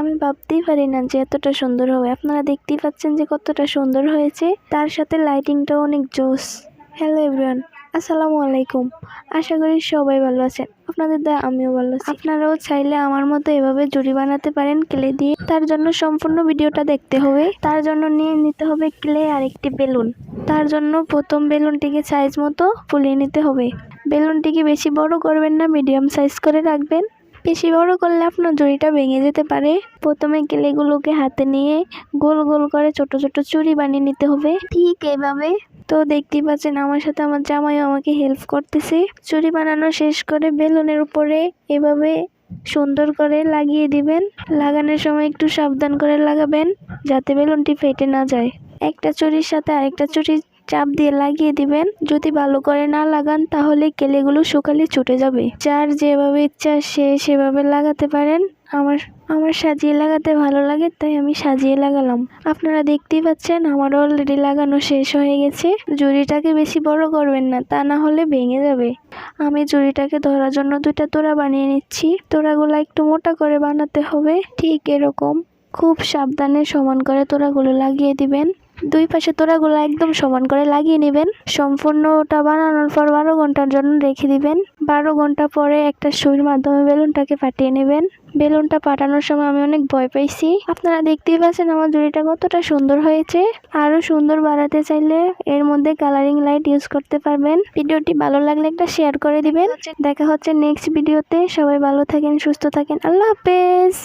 আমি ভাবতেই পারি না যে এতটা সুন্দর হবে। আপনারা দেখতেই পাচ্ছেন যে কতটা সুন্দর হয়েছে। তার সাথে লাইটিংটাও অনেক জোস। হ্যালো এভরিওয়ান আসসালামু আলাইকুম। আশা করি সবাই ভালো আছেন। আপনাদের দয়া, আমিও ভালো আছি। আপনারাও চাইলে আমার মতো এভাবে জুড়ি বানাতে পারেন ক্লে দিয়ে। তার জন্য সম্পূর্ণ ভিডিওটা দেখতে হবে। তার জন্য নিয়ে নিতে হবে ক্লে আর একটি বেলুন। তার জন্য প্রথম বেলুনটিকে সাইজ মতো ফুলিয়ে নিতে হবে। বেলুনটিকে বেশি বড় করবেন না মিডিয়াম সাইজ করে রাখবেন। বেশি বড় করলে আপনার জড়িটা ভেঙে যেতে পারে। প্রথমে কেলেগুলোকে হাতে নিয়ে গোল গোল করে ছোট ছোট চুড়ি বানিয়ে নিতে হবে। ঠিক এভাবে তো দেখতেই পাচ্ছেন আমার সাথে আমার জামাইও আমাকে হেল্প করতেছে। চুড়ি বানানো শেষ করে বেলুনের উপরে এভাবে সুন্দর করে লাগিয়ে দিবেন। লাগানোর সময় একটু সাবধান করে লাগাবেন যাতে বেলুনটি ফেটে না যায়। একটা চুরির সাথে আরেকটা চুড়ি চাপ দিয়ে লাগিয়ে দিবেন। যদি ভালো করে না লাগান, তাহলে কেলেগুলো শুকালে ছুটে যাবে। যার যেভাবে ইচ্ছা, সে সেভাবে লাগাতে পারেন। আমার আমার সাজিয়ে লাগাতে ভালো লাগে, তাই আমি সাজিয়ে লাগালাম। আপনারা দেখতেই পাচ্ছেন, আমার অলরেডি লাগানো শেষ হয়ে গেছে। জুড়িটাকে বেশি বড় করবেন না, তা না হলে ভেঙে যাবে। আমি জুড়িটাকে ধরার জন্য দুইটা তোড়া বানিয়ে নিচ্ছি। তোড়াগুলো একটু মোটা করে বানাতে হবে, ঠিক এরকম। খুব সাবধানে সমান করে তোড়াগুলো লাগিয়ে দিবেন। দুই পাশে তোড়াগুলো একদম সমান করে লাগিয়ে নেবেন। সম্পূর্ণটা বানানোর পর বারো ঘণ্টার জন্য রেখে দিবেন। বারো ঘণ্টা পরে একটা সুইর মাধ্যমে বেলুনটাকে ফাটিয়ে নেবেন। বেলুনটা পাঠানোর সময় আমি অনেক ভয় পাইছি। আপনারা দেখতেই পাচ্ছেন আমার জুড়িটা কতটা সুন্দর হয়েছে। আরও সুন্দর বাড়াতে চাইলে এর মধ্যে কালারিং লাইট ইউজ করতে পারবেন। ভিডিওটি ভালো লাগলে একটা শেয়ার করে দিবেন। দেখা হচ্ছে নেক্সট ভিডিওতে সবাই ভালো থাকেন, সুস্থ থাকেন। আল্লাহ হাফেজ!